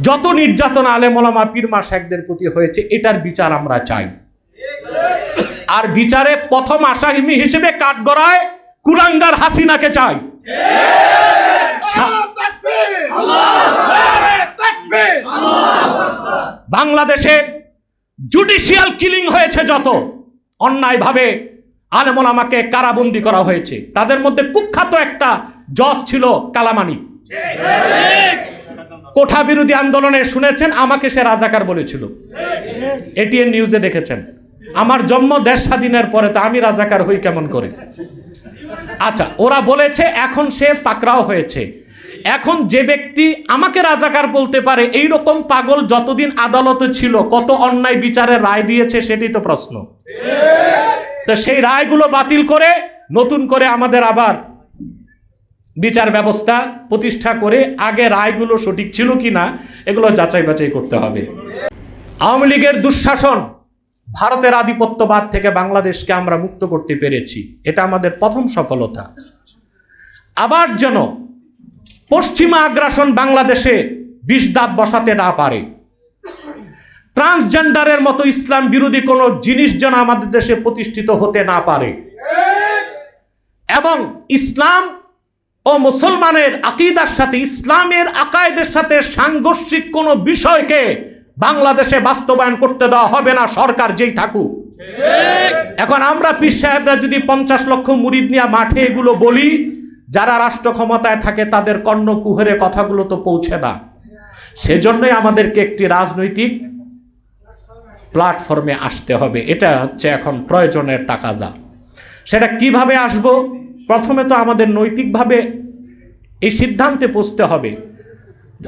যত নির্যাতন আলেমলামা পীরমা শেখদের প্রতি হয়েছে, এটার বিচার আমরা চাই। আর বিচারে প্রথম আসামি হিসেবে কাঠগড়ায় কুলাঙ্গার হাসিনাকে চাই। বাংলাদেশে জুডিশিয়াল কিলিং হয়েছে যত, অন্যায়ভাবে আলেমন আমাকে কারাবন্দি করা হয়েছে। তাদের মধ্যে কুখ্যাত একটা জজ ছিল কালামানি। কোঠা বিরোধী আন্দোলনে শুনেছেন, আমাকে সে রাজাকার বলেছিল। এটিএন নিউজে দেখেছেন। আমার জন্ম দেশ স্বাধীনের পরে তো আমি রাজাকার হই কেমন করে? আচ্ছা ওরা বলেছে, এখন সে পাকড়াও হয়েছে। এখন যে ব্যক্তি আমাকে রাজাকার বলতে পারে এই রকম পাগল যতদিন আদালতে ছিল, কত অন্যায় বিচারের রায় দিয়েছে সেটি তো প্রশ্ন। তো সেই রায়গুলো বাতিল করে, নতুন করে আমাদের আবার বিচার ব্যবস্থা প্রতিষ্ঠা করে আগে রায়গুলো সঠিক ছিল কি না এগুলো যাচাই বাছাই করতে হবে। আওয়ামী লীগের দুঃশাসন ভারতের আধিপত্যবাদ থেকে বাংলাদেশকে আমরা মুক্ত করতে পেরেছি, এটা আমাদের প্রথম সফলতা। আবার যেন পশ্চিমা আগ্রাসন বাংলাদেশে বিষ দাঁত বসাতে না পারে। ট্রান্সজেন্ডারের মতো ইসলাম বিরোধী কোনো জিনিস যেন আমাদের দেশে প্রতিষ্ঠিত হতে না পারে। এবং ইসলাম ও মুসলমানের আকিদার সাথে ইসলামের আকায়েদের সাথে সাংঘর্ষিক কোনো বিষয়কে বাংলাদেশে বাস্তবায়ন করতে দেওয়া হবে না সরকার যেই থাকুক। এখন আমরা পীর সাহেবরা যদি পঞ্চাশ লক্ষ মুরিদ নিয়ে মাঠে এগুলো বলি যারা রাষ্ট্র ক্ষমতায় থাকে তাদের কর্ণ কুহরে কথাগুলো তো পৌঁছে না। সেজন্যই আমাদেরকে একটি রাজনৈতিক প্ল্যাটফর্মে আসতে হবে। এটা হচ্ছে এখন প্রয়োজনের তাকাজা। সেটা কীভাবে আসব? প্রথমে তো আমাদের নৈতিকভাবে এই সিদ্ধান্তে পৌঁছতে হবে।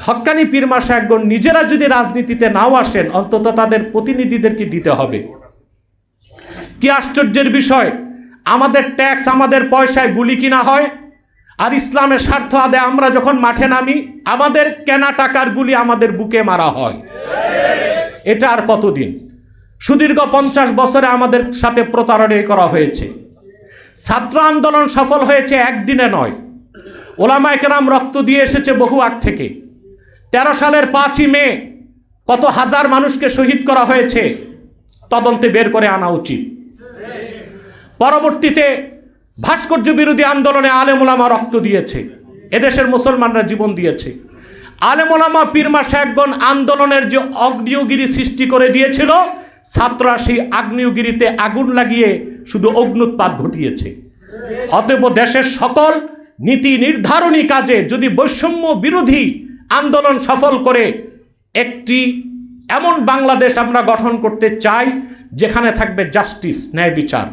হক্কানি পীরমা সাহেবগণ নিজেরা যদি রাজনীতিতে নাও আসেন, অন্তত তাদের প্রতিনিধিদেরকে দিতে হবে। কি আশ্চর্যের বিষয়, আমাদের ট্যাক্স, আমাদের পয়সায় গুলি কিনা হয়, আর ইসলামের স্বার্থ আদায় আমরা যখন মাঠে নামি, আমাদের কেনা টাকার গুলি আমাদের বুকে মারা হয়। এটা আর কতদিন? সুদীর্ঘ পঞ্চাশ বছরে আমাদের সাথে প্রতারণা করা হয়েছে। ছাত্র আন্দোলন সফল হয়েছে একদিনে নয়। ওলামা একরাম রক্ত দিয়ে এসেছে বহু আগ থেকে। তেরো সালের পাঁচই মে কত হাজার মানুষকে শহীদ করা হয়েছে, তদন্তে বের করে আনা উচিত। পরবর্তীতে ভাস্কর্য বিরোধী আন্দোলনে আলেমুলামা রক্ত দিয়েছে। এদেশের মুসলমানরা জীবন দিয়েছে। আলেমুলামা পীরমা শেখগণ আন্দোলনের যে অগ্নিয়গিরি সৃষ্টি করে দিয়েছিল, ছাত্ররা সেই আগ্নেয়গিরিতে আগুন লাগিয়ে শুধু অগ্নুৎপাত ঘটিয়েছে। অতএব দেশের সকল নীতি নির্ধারণী কাজে যদি বৈষম্য বিরোধী আন্দোলন সফল করে, একটি এমন বাংলাদেশ আমরা গঠন করতে চাই, যেখানে থাকবে জাস্টিস, ন্যায় বিচার,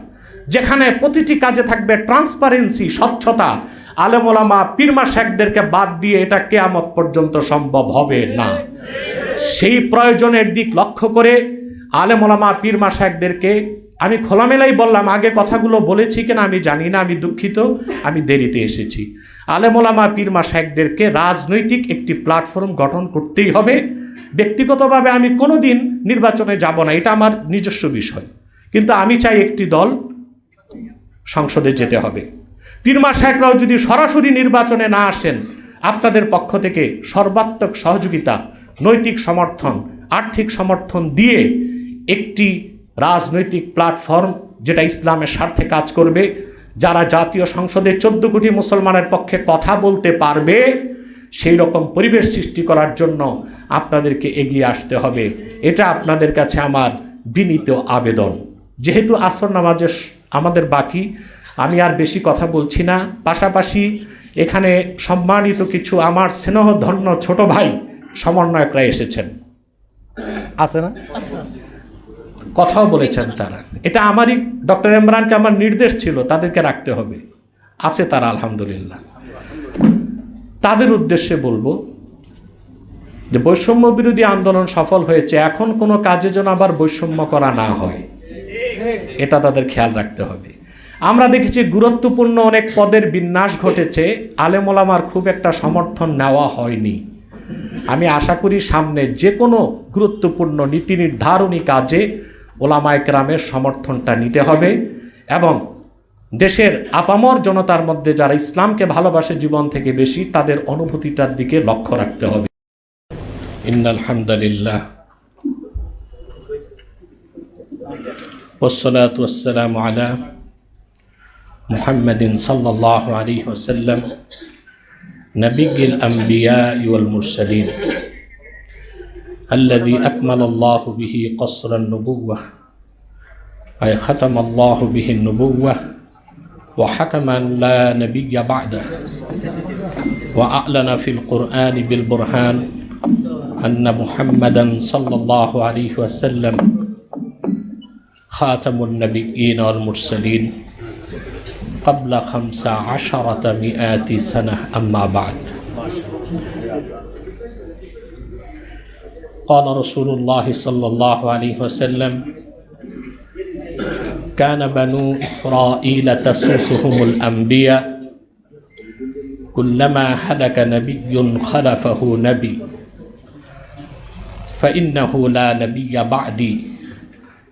যেখানে প্রতিটি কাজে থাকবে ট্রান্সপারেন্সি, স্বচ্ছতা। আলেমোলামা পীরমা শেখদেরকে বাদ দিয়ে এটা কেয়ামত পর্যন্ত সম্ভব হবে না। সেই প্রয়োজনের দিক লক্ষ্য করে আলেমোলামা পীরমা শেখদেরকে আমি খোলামেলাই বললাম, আগে কথাগুলো বলেছি কিনা আমি জানি না, আমি দুঃখিত, আমি দেরিতে এসেছি। আলেমোলামা পীরমা শেখদেরকে রাজনৈতিক একটি প্ল্যাটফর্ম গঠন করতেই হবে। ব্যক্তিগতভাবে আমি কোনো দিন নির্বাচনে যাব না, এটা আমার নিজস্ব বিষয়। কিন্তু আমি চাই একটি দল সংসদে যেতে হবে। পীরমা শেখরাও যদি সরাসরি নির্বাচনে না আসেন, আপনাদের পক্ষ থেকে সর্বাত্মক সহযোগিতা, নৈতিক সমর্থন, আর্থিক সমর্থন দিয়ে একটি রাজনৈতিক প্ল্যাটফর্ম যেটা ইসলামের স্বার্থে কাজ করবে, যারা জাতীয় সংসদে চোদ্দ কোটি মুসলমানের পক্ষে কথা বলতে পারবে, সেই রকম পরিবেশ সৃষ্টি করার জন্য আপনাদেরকে এগিয়ে আসতে হবে। এটা আপনাদের কাছে আমার বিনীত আবেদন। যেহেতু আসর নামাজের আমাদের বাকি, আমি আর বেশি কথা বলছি না। পাশাপাশি এখানে সম্মানিত কিছু আমার স্নেহধন্য ছোট ভাই সমন্বয়করা এসেছেন। আছে না? কথাও বলেছেন তারা। এটা আমারই, ডক্টর ইমরানকে আমার নির্দেশ ছিল, তাদেরকে রাখতে হবে। আছে তারা, আলহামদুলিল্লাহ। তাদের উদ্দেশ্যে বলব যে বৈষম্য বিরোধী আন্দোলন সফল হয়েছে, এখন কোনো কাজে যেন আবার বৈষম্য করা না হয়। এটা তাদের খেয়াল রাখতে হবে। আমরা দেখেছি গুরুত্বপূর্ণ অনেক পদের বিন্যাস ঘটেছে আলেমোলামার খুব একটা সমর্থন নেওয়া হয়নি। আমি আশা করি সামনে যে কোনো গুরুত্বপূর্ণ নীতি নির্ধারণী কাজে ওলামায় কেরামের সমর্থনটা নিতে হবে এবং দেশের আপামর জনতার মধ্যে যারা ইসলামকে ভালোবাসে জীবন থেকে বেশি তাদের অনুভূতিটার দিকে লক্ষ্য রাখতে হবে إن الحمد لله والصلاة والسلام على محمد صلى الله عليه وسلم نبي الأنبياء والمرسلين الذي أكمل الله به قصر النبوة أي ختم الله به النبوة وحكما لا نبي بعده وأعلن في القرآن بالبرهان أن محمدا صلى الله عليه وسلم خاتم النبيين والمرسلين قبل خمس عشرة مئات سنة أما بعد. قال رسول الله صلى الله عليه وسلم كان بنو إسرائيل تسوسهم الأنبياء كلما هلك نبي خلفه نبي فإنه لا نبي بعدي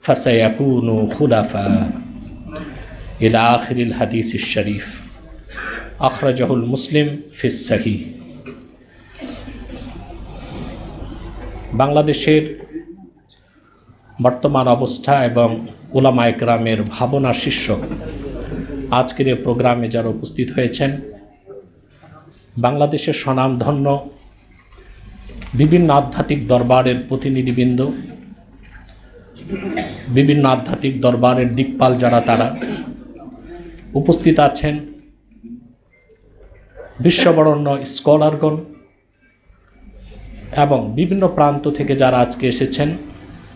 فسيكون خلفاء. إلى آخر الحديث الشريف. أخرجه المسلم في الصحيح. বাংলাদেশের বর্তমান অবস্থা এবং ওলামা একরামের ভাবনা শীর্ষক আজকের এই প্রোগ্রামে যারা উপস্থিত হয়েছেন, বাংলাদেশের স্বনামধন্য বিভিন্ন আধ্যাত্মিক দরবারের প্রতিনিধিবৃন্দ, বিভিন্ন আধ্যাত্মিক দরবারের দিকপাল যারা তারা উপস্থিত আছেন, বিশ্ববরণ্য স্কলারগণ এবং বিভিন্ন প্রান্ত থেকে যারা আজকে এসেছেন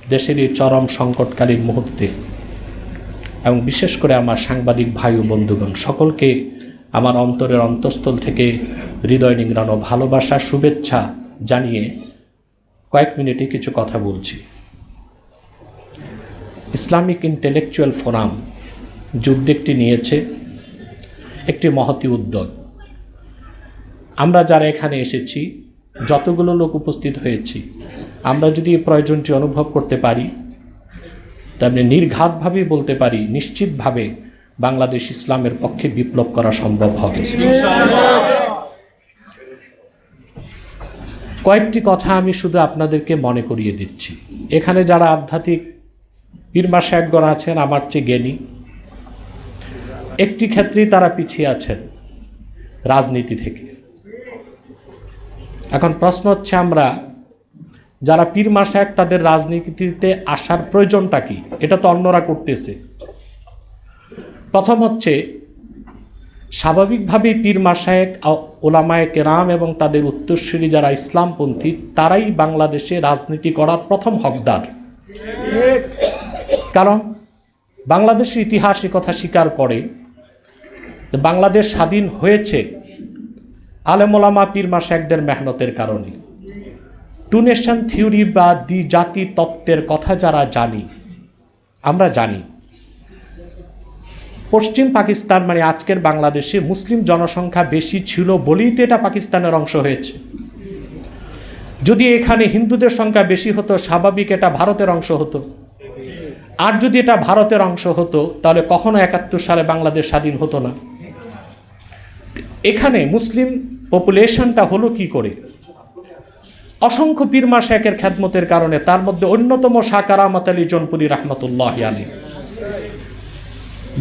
দেশের এই চরম সংকটকালীন মুহূর্তে। এবং বিশেষ করে আমার সাংবাদিক ভাই ও বন্ধুগণ, সকলকে আমার অন্তরের অন্তঃস্থল থেকে হৃদয় নিংড়ানো ভালোবাসা, শুভেচ্ছা জানিয়ে কয়েক মিনিটে কিছু কথা বলছি। ইসলামিক ইন্টেলেকচুয়াল ফোরাম যে নিয়েছে একটি মহতি উদ্যোগ। আমরা যারা এখানে এসেছি যতগুলো লোক উপস্থিত হয়েছি, আমরা যদি প্রয়োজনটি অনুভব করতে পারি, তেমনি নির্ঘাতভাবেই বলতে পারি, নিশ্চিতভাবে বাংলাদেশ ইসলামের পক্ষে বিপ্লব করা সম্ভব হবে। কয়েকটি কথা আমি শুধু আপনাদেরকে মনে করিয়ে দিচ্ছি। এখানে যারা আধ্যাত্মিক পীরমা সাহেবগণ আছেন, আমার চেয়ে জ্ঞানী। একটি ক্ষেত্রেই তারা পিছিয়ে আছেন রাজনীতি থেকে। এখন প্রশ্ন হচ্ছে আমরা, যারা পীর মাসায়ক তাদের রাজনীতিতে আসার প্রয়োজনটা কি? এটা তো অন্যরা করতেছে। প্রথম হচ্ছে, স্বাভাবিকভাবেই পীর মাসায়েক ওলামায় কেরাম এবং তাদের উত্তরসূরি যারা ইসলামপন্থী, তারাই বাংলাদেশে রাজনীতি করার প্রথম হকদার। কারণ, বাংলাদেশের ইতিহাস কথা স্বীকার করে বাংলাদেশ স্বাধীন হয়েছে আলেমোলামা পীর মাসায়কদের মেহনতের কারণে। টু নেশন থিওরি বা দ্বি জাতি তত্ত্বের কথা যারা জানি, আমরা জানি। পশ্চিম পাকিস্তান মানে আজকের বাংলাদেশে মুসলিম জনসংখ্যা বেশি ছিল বলেই তো এটা পাকিস্তানের অংশ হয়েছে। যদি এখানে হিন্দুদের সংখ্যা বেশি হতো, স্বাভাবিক এটা ভারতের অংশ হতো। আর যদি এটা ভারতের অংশ হতো, তাহলে কখনো একাত্তর সালে বাংলাদেশ স্বাধীন হতো না। এখানে মুসলিম পপুলেশনটা হলো কি করে? অসংখ্য পীরমা শেখের খ্যাতমতের কারণে তার মধ্যে অন্যতম সাকারামত আলী জনপুরি রহমতুল্লাহ আলী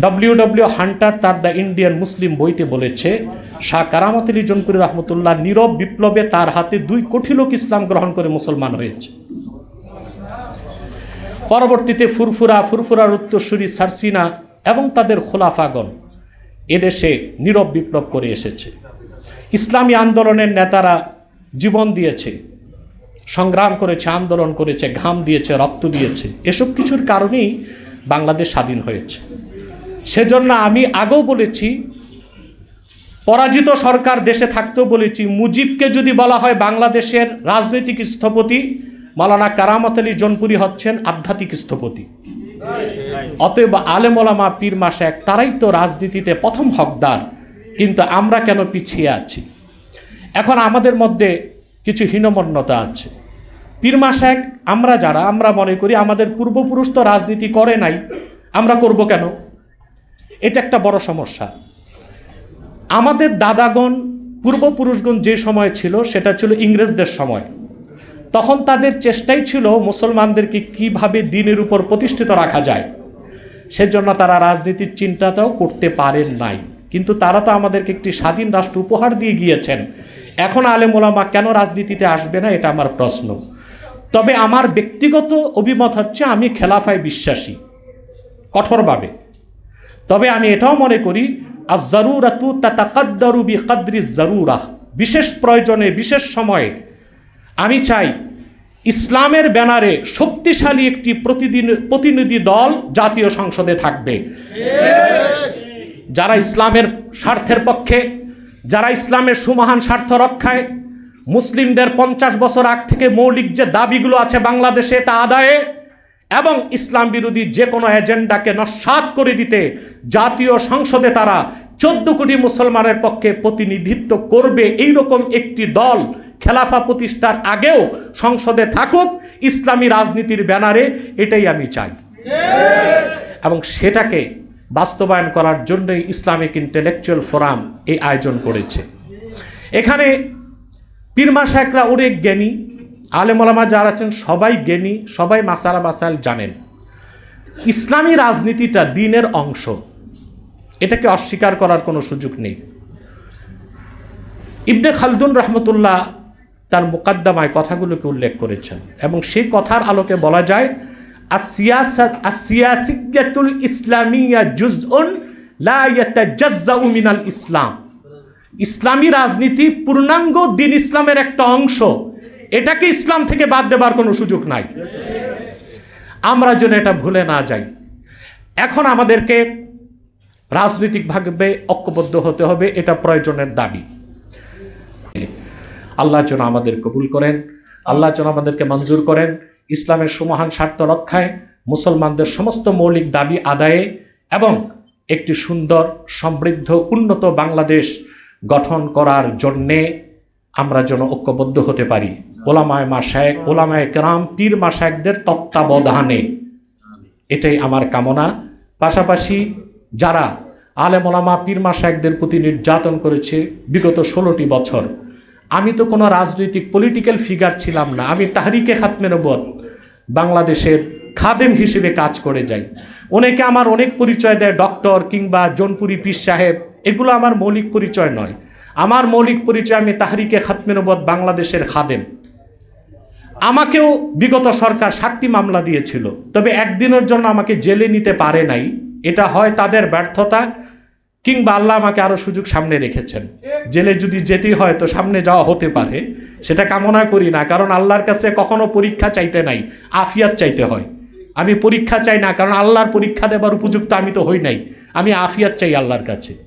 ডব্লিউ ডব্লিউ হান্টার তার দ্য ইন্ডিয়ান মুসলিম বইতে বলেছে, শাহ কারামত আলী জনপুরি রহমতুল্লাহ নীরব বিপ্লবে তার হাতে দুই কোটি লোক ইসলাম গ্রহণ করে মুসলমান হয়েছে। পরবর্তীতে ফুরফুরা, ফুরফুরার উত্তরসূরি সারসিনা এবং তাদের খোলাফাগণ এদেশে নীরব বিপ্লব করে এসেছে। ইসলামী আন্দোলনের নেতারা জীবন দিয়েছে, সংগ্রাম করেছে, আন্দোলন করেছে, ঘাম দিয়েছে, রক্ত দিয়েছে। এসব কিছুর কারণেই বাংলাদেশ স্বাধীন হয়েছে। সেজন্য আমি আগেও বলেছি, পরাজিত সরকার দেশে থাকতেও বলেছি, মুজিবকে যদি বলা হয় বাংলাদেশের রাজনৈতিক স্থপতি মালানা কারামত আলী জনপুরি হচ্ছেন আধ্যাত্মিক স্থপতি। অতএব আলেমলামা পীর মাসেক, তারাই তো রাজনীতিতে প্রথম হকদার। কিন্তু আমরা কেন পিছিয়ে আছি? এখন আমাদের মধ্যে কিছু হীনমন্যতা আছে। পীর মাসেক, আমরা যারা, আমরা মনে করি আমাদের পূর্বপুরুষ তো রাজনীতি করে নাই। আমরা করব কেন? এটা একটা বড় সমস্যা। আমাদের দাদাগণ, পূর্বপুরুষগণ যে সময় ছিল, সেটা ছিল ইংরেজদের সময়। তখন তাদের চেষ্টাই ছিল মুসলমানদেরকে কীভাবে দিনের উপর প্রতিষ্ঠিত রাখা যায়। সেজন্য তারা রাজনীতির চিন্তাটাও করতে পারেন নাই। কিন্তু তারা তো আমাদেরকে একটি স্বাধীন রাষ্ট্র উপহার দিয়ে গিয়েছেন। এখন আলেম ওলামা কেন রাজনীতিতে আসবে না, এটা আমার প্রশ্ন। তবে আমার ব্যক্তিগত অভিমত হচ্ছে, আমি খেলাফায় বিশ্বাসী, কঠোরভাবে। তবে আমি এটাও মনে করি আর জরুরাতু তাকাদ্দারু বি কাদ্রি জরুরাহ বিশেষ প্রয়োজনে, বিশেষ সময়ে আমি চাই ইসলামের ব্যানারে শক্তিশালী একটি প্রতিদিন প্রতিনিধি দল জাতীয় সংসদে থাকবে। যারা ইসলামের স্বার্থের পক্ষে, যারা ইসলামের সুমহান স্বার্থ রক্ষায়, মুসলিমদের পঞ্চাশ বছর আগ থেকে মৌলিক যে দাবিগুলো আছে বাংলাদেশে তা আদায়ে এবং ইসলাম বিরোধী যে কোনো এজেন্ডাকে নস্বাত করে দিতে জাতীয় সংসদে তারা চোদ্দ কোটি মুসলমানের পক্ষে প্রতিনিধিত্ব করবে, এইরকম একটি দল খেলাফা প্রতিষ্ঠার আগেও সংসদে থাকুক, ইসলামী রাজনীতির ব্যানারে এটাই আমি চাই। এবং সেটাকে বাস্তবায়ন করার জন্যই ইসলামিক ইন্টেলেকচুয়াল ফোরাম এই আয়োজন করেছে। এখানে পীরমা শাহেকরা অনেক জ্ঞানী আলেমলামা যারা আছেন সবাই জ্ঞানী, সবাই মাসালা মাসাল জানেন। ইসলামী রাজনীতিটা দিনের অংশ। এটাকে অস্বীকার করার কোনো সুযোগ নেই। ইবনে খালদুন রহমতুল্লাহ তার মোকাদ্দমায় কথাগুলোকে উল্লেখ করেছেন। এবং সেই কথার আলোকে বলা যায় আসিয়াসিয়াতুল ইসলামিয়া জুজউন লা ইয়াতাজাজ্জাউ মিনাল ইসলাম। ইসলামী রাজনীতি পূর্ণাঙ্গ দিন ইসলামের একটা অংশ। এটাকে ইসলাম থেকে বাদ দেবার কোনো সুযোগ নাই। আমরা যেন এটা ভুলে না যাই। এখন আমাদেরকে রাজনৈতিকভাবে ঐক্যবদ্ধ হতে হবে, এটা প্রয়োজনের দাবি। আল্লাহ যেন আমাদের কবুল করেন, আল্লাহ যেন আমাদেরকে মঞ্জুর করেন, ইসলামের সুমহান স্বার্থ রক্ষায়, মুসলমানদের সমস্ত মৌলিক দাবি আদায়ে এবং একটি সুন্দর, সমৃদ্ধ, উন্নত বাংলাদেশ গঠন করার জন্যে আমরা যেন ঐক্যবদ্ধ হতে পারি। ওলামায় মাসায়েক ওলামায় কেরাম, পীর মাসায়েকদের তত্ত্বাবধানে। এটাই আমার কামনা। পাশাপাশি যারা আলেম ওলামা, পীর মাসায়েকদের প্রতি নির্যাতন করেছে বিগত ষোলোটি বছর আমি তো কোনো রাজনৈতিক পলিটিক্যাল ফিগার ছিলাম না। আমি তাহরিকে খাতমে নবত বাংলাদেশের খাদেম হিসেবে কাজ করে যাই। অনেকে আমার অনেক পরিচয় দেয় ডক্টর কিংবা জনপুরি পীর সাহেব। এগুলো আমার মৌলিক পরিচয় নয়। আমার মৌলিক পরিচয় আমি তাহরিকে খাতমে নবত বাংলাদেশের খাদেম। আমাকেও বিগত সরকার ষাটটি মামলা দিয়েছিল। তবে একদিনের জন্য আমাকে জেলে নিতে পারে নাই। এটা হয় তাদের ব্যর্থতা কিংবা আল্লাহ আমাকে আরও সুযোগ সামনে রেখেছেন। জেলে যদি যেতে হয় তো সামনে যাওয়া হতে পারে। সেটা কামনা করি না, কারণ আল্লাহর কাছে কখনো পরীক্ষা চাইতে নাই, আফিয়াত চাইতে হয়। আমি পরীক্ষা চাই না, কারণ আল্লাহর পরীক্ষা দেবার উপযুক্ত আমি তো হই নাই। আমি আফিয়াত চাই আল্লাহর কাছে।